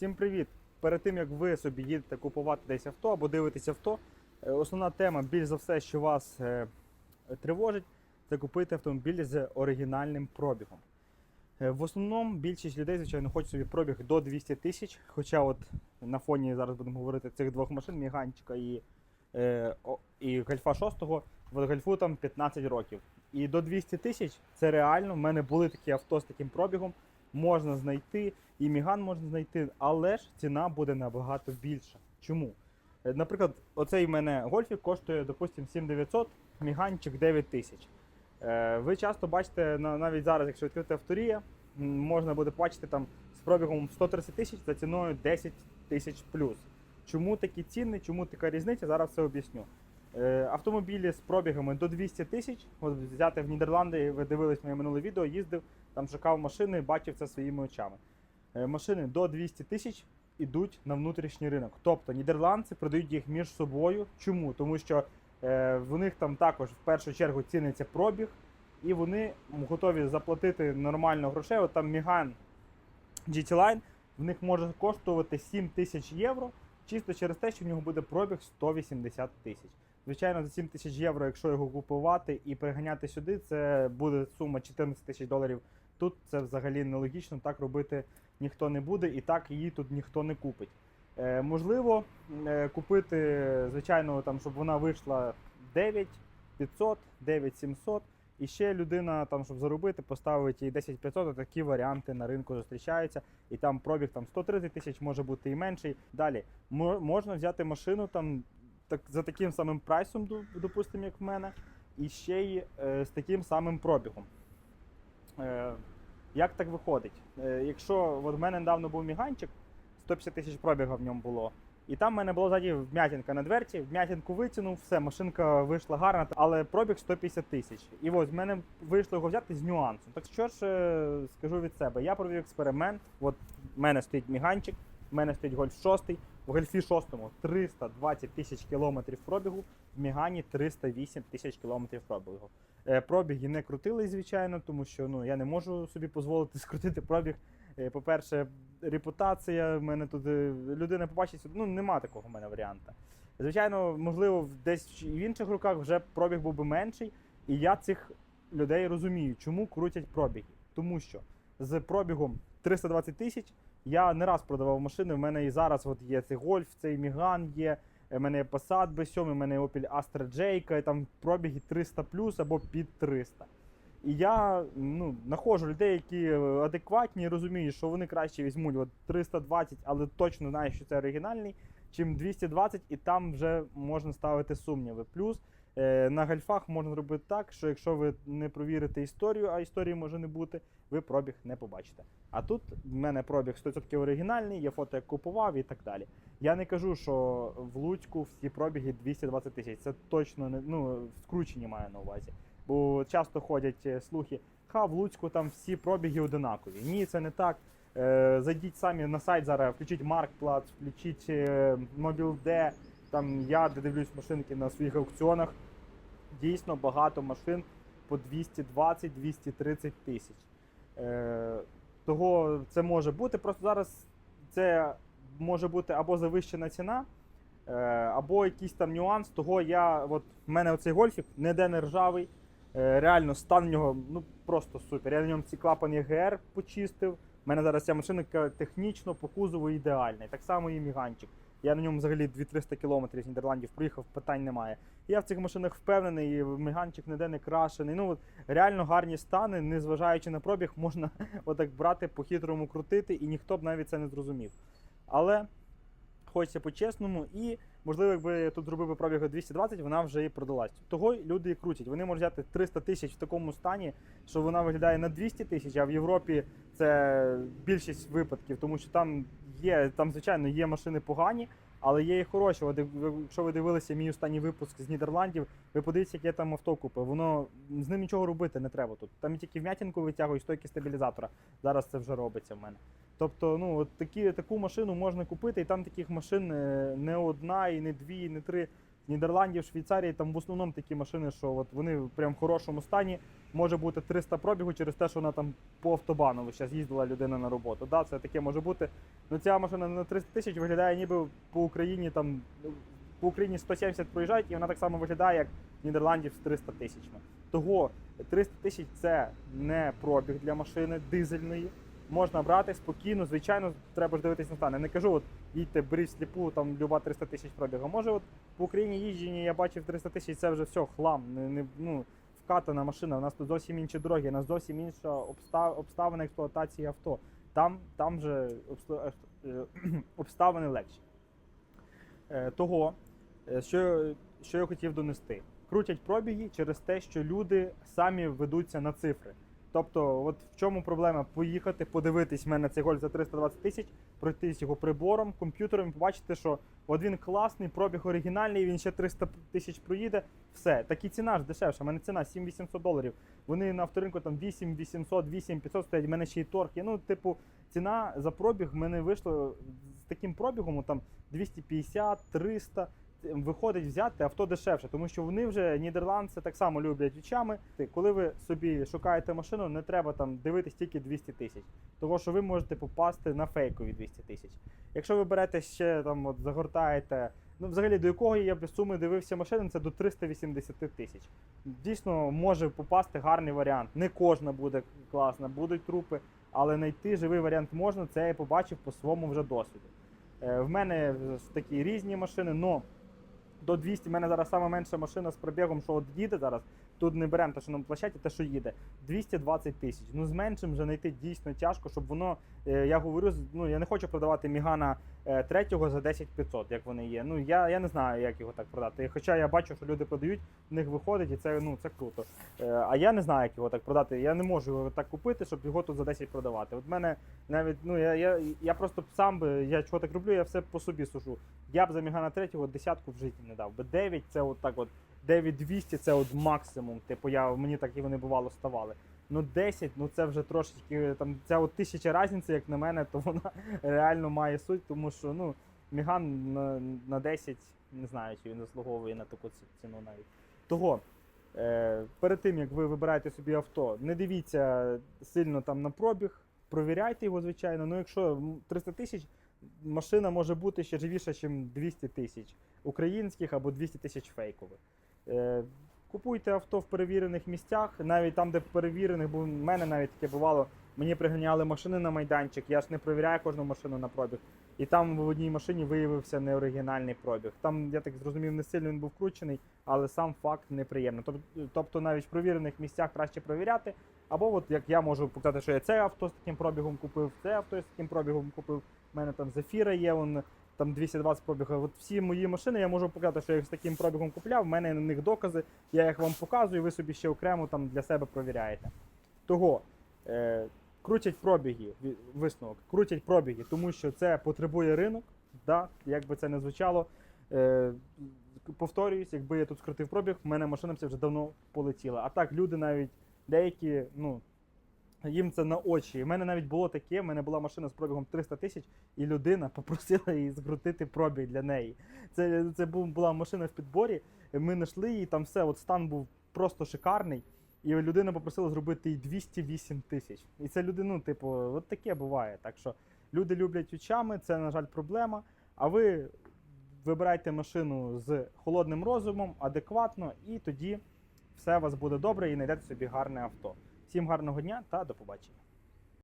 Всім привіт! Перед тим як ви собі їдете купувати десь авто або дивитесь авто, е, основна тема, більш за все, що вас е, тривожить, це купити автомобіль з оригінальним пробігом. Е, В основному більшість людей, звичайно, хочуть собі пробіг до 200 тисяч. Хоча от на фоні зараз будемо говорити цих двох машин, Міганчика і, і Гольфа 6, от Гольфу там 15 років. І до 200 тисяч це реально. В мене були такі авто з таким пробігом. Можна знайти, і Міган можна знайти, але ж ціна буде набагато більша. Чому? Е, Наприклад, оцей в мене гольфік коштує, допустимо, 7900, міганчик 9000. Е, Ви часто бачите, навіть зараз, якщо відкрити авторія, можна буде побачити там з пробігом 130 тисяч за ціною 10 тисяч плюс. Чому такі ціни, чому така різниця? Зараз все об'ясню. Е, Автомобілі з пробігами до 200 тисяч, от взяти в Нідерланди, ви дивились моє минуле відео, їздив, там шукав машини, бачив це своїми очами. Е, Машини до 200 тисяч ідуть на внутрішній ринок. Тобто нідерландці продають їх між собою. Чому? Тому що е, в них там також в першу чергу ціниться пробіг, і вони готові заплатити нормально грошей. От там Міган GT Line в них може коштувати 7 тисяч євро, чисто через те, що в нього буде пробіг 180 тисяч. Звичайно, за 7 тисяч євро, якщо його купувати і приганяти сюди, це буде сума 14 тисяч доларів. Тут це взагалі нелогічно, так робити ніхто не буде, і так її тут ніхто не купить. Е, можливо, е, купити, звичайно, там, щоб вона вийшла 9500, 9700, і ще людина, там, щоб заробити, поставить їй 10500, такі варіанти на ринку зустрічаються, і там пробіг там, 130 тисяч може бути і менший. Далі мо- можна взяти машину там, так, за таким самим прайсом, допустимо, як в мене, і ще й е, з таким самим пробігом. Е, як так виходить? Е, якщо от в мене недавно був міганчик, 150 тисяч пробіга в ньому було. І там в мене було ззаді вм'ятінка на дверці, вм'ятінку витягнув, все, машинка вийшла гарна, але пробіг 150 тисяч. І ось в мене вийшло його взяти з нюансом. Так що ж е, скажу від себе, я провів експеримент. От в мене стоїть міганчик, в мене стоїть гольф 6, в гольфі 6 320 тисяч кілометрів пробігу, в мігані 308 тисяч кілометрів пробігу. Е, Пробіги не крутили, звичайно, тому що ну, я не можу собі дозволити скрутити пробіг. Е, По-перше, репутація, в мене тут е, людина побачить, ну нема такого в мене варіанта. Звичайно, можливо, десь в інших руках вже пробіг був би менший, і я цих людей розумію, чому крутять пробіги. Тому що з пробігом 320 тисяч я не раз продавав машини. В мене і зараз от є цей гольф, цей Міган є. У мене є Passat B7, у мене є Opel Astra J, там пробіги 300 плюс або під 300. І я ну, знаходжу людей, які е, адекватні, і розуміють, що вони краще візьмуть от 320, але точно знають, що це оригінальний, чим 220, і там вже можна ставити сумніви. Плюс е, на гальфах можна зробити так, що якщо ви не провірите історію, а історії може не бути, ви пробіг не побачите. А тут в мене пробіг 100% оригінальний, є фото, як купував і так далі. Я не кажу, що в Луцьку всі пробіги 220 тисяч. Це точно не ну, скручені маю на увазі. Бо часто ходять е, слухи, ха, в Луцьку там всі пробіги одинакові. Ні, це не так. Е, зайдіть самі на сайт зараз, включіть Маркплац, включіть е, Мобілде. Там я де дивлюсь машинки на своїх аукціонах. Дійсно багато машин по 220-230 тисяч. Е, того це може бути. Просто зараз це може бути або завищена ціна, е, або якийсь там нюанс. Того я, от в мене оцей гольфік ніде не ржавий. Е, реально стан в нього ну просто супер. Я на ньому ці клапани ГР почистив. У мене зараз ця машинка технічно по кузову ідеальна. Так само і міганчик. Я на ньому взагалі 2-300 кілометрів з Нідерландів проїхав, питань немає. Я в цих машинах впевнений, і міганчик ніде не крашений. Ну от реально гарні стани, незважаючи на пробіг, можна отак брати, по-хитрому крутити, і ніхто б навіть це не зрозумів. Але хочеться по-чесному, і можливо, якби я тут зробив пробіг 220, вона вже і продалась. Того люди і крутять. Вони можуть взяти 300 тисяч в такому стані, що вона виглядає на 200 тисяч, а в Європі це більшість випадків, тому що там є, там, звичайно, є машини погані, але є і хороші. От, якщо ви дивилися мій останній випуск з Нідерландів, ви подивіться, яке там авто купив. Воно з ним нічого робити не треба тут. Там тільки вм'ятінку витягують, стойки стабілізатора. Зараз це вже робиться в мене. Тобто, ну от такі, таку машину можна купити, і там таких машин е, не одна, і не дві, і не три. Нідерландів, Швейцарії там в основному такі машини, що от вони прям в хорошому стані. Може бути 300 пробігу через те, що вона там по автобану зараз їздила людина на роботу. Да, це таке може бути. Ну ця машина на 300 тисяч виглядає ніби по Україні там по Україні 170 проїжджають, і вона так само виглядає, як Нідерландів з 300 тисячами. Того 300 тисяч це не пробіг для машини дизельної. Можна брати спокійно, звичайно, треба ж дивитись на стан. Я не кажу, от їдьте, беріть сліпу, там люба 300 тисяч пробігу. Може, от по Україні їжджені, я бачив 300 тисяч, це вже все, хлам. Не, не, ну, вкатана машина. У нас тут зовсім інші дороги, у нас зовсім інша обстав, обставина експлуатації авто. Там, там же обста- е, обставини легші. Е, Того, е, що, що я хотів донести. Крутять пробіги через те, що люди самі ведуться на цифри. Тобто, от в чому проблема? Поїхати, подивитись в мене цей гольф за 320 тисяч, пройтись його прибором, комп'ютером, і побачити, що от він класний, пробіг оригінальний, він ще 300 тисяч проїде. Все, так і ціна ж дешевша. У мене ціна 7800 доларів. Вони на авторинку там 8800, 8500 стоять, в мене ще й торг. Ну, типу, ціна за пробіг в мене вийшло з таким пробігом там 250, 300. Виходить взяти авто дешевше, тому що вони вже нідерландці так само люблять вічами. Коли ви собі шукаєте машину, не треба там дивитись тільки 200 тисяч, тому що ви можете попасти на фейкові 200 тисяч. Якщо ви берете ще там, от загортаєте, ну взагалі до якого я без суми дивився машини, це до 380 тисяч. Дійсно може попасти гарний варіант. Не кожна буде класна, будуть трупи, але знайти живий варіант можна. Це я побачив по своєму вже досвіду. Е, В мене такі різні машини, але до 200. У мене зараз саме менша машина з пробігом, що от їде зараз. Тут не беремо те, що на площаді, те, що їде. 220 тисяч. Ну з меншим вже знайти дійсно тяжко, щоб воно. е, Я говорю, ну я не хочу продавати Мігана е, третього за 10 500, як вони є. Ну я, я не знаю, як його так продати. Хоча я бачу, що люди продають, в них виходить, і це ну це круто. Е, А я не знаю, як його так продати. Я не можу його так купити, щоб його тут за 10 продавати. От мене навіть ну я, я, я просто сам би я чого так роблю, я все по собі сушу. Я б за Мігана третього десятку в житті не дав. Би 9 це от так от 9200 це от максимум. Типу я мені так і вони бувало ставали. Ну 10, ну це вже трошечки там ця от тисяча різниця, як на мене, то вона реально має суть, тому що ну Міган на, на 10 не знаю, чи він заслуговує на таку ціну навіть. Того. Е, перед тим як ви вибираєте собі авто, не дивіться сильно там на пробіг, провіряйте його, звичайно. Ну, якщо м, 300 тисяч, машина може бути ще живіша, ніж 200 тисяч українських або 200 тисяч фейкових. Е, купуйте авто в перевірених місцях, навіть там, де перевірених, бо в мене навіть таке бувало. Мені приганяли машини на майданчик, я ж не перевіряю кожну машину на пробіг. І там в одній машині виявився неоригінальний пробіг. Там, я так зрозумів, не сильно він був вкручений, але сам факт неприємний. Тоб- Тобто навіть в провірених місцях краще провіряти. Або от як я можу показати, що я це авто з таким пробігом купив, це авто з таким пробігом купив. У мене там Зефіра є, он, там 220 пробігів. От всі мої машини я можу показати, що я їх з таким пробігом купляв. в мене на них докази, я їх вам показую, ви собі ще окремо там для себе провіряєте. Того е, крутять пробіги, висновок, крутять пробіги, тому що це потребує ринок. Да, як би це не звучало. Е, повторююсь, якби я тут скрутив пробіг, в мене машина б вже давно полетіла. А так люди навіть деякі, ну. Їм це на очі. У мене навіть було таке, в мене була машина з пробігом 300 тисяч, і людина попросила її скрутити пробіг для неї. Це, це була машина в підборі, ми знайшли її, там все, от стан був просто шикарний. І людина попросила зробити їй 208 тисяч. І це людина, ну, типу, от таке буває. Так що люди люблять очами, це, на жаль, проблема. А ви вибирайте машину з холодним розумом, адекватно, і тоді все у вас буде добре і знайдете собі гарне авто. Всім гарного дня та до побачення.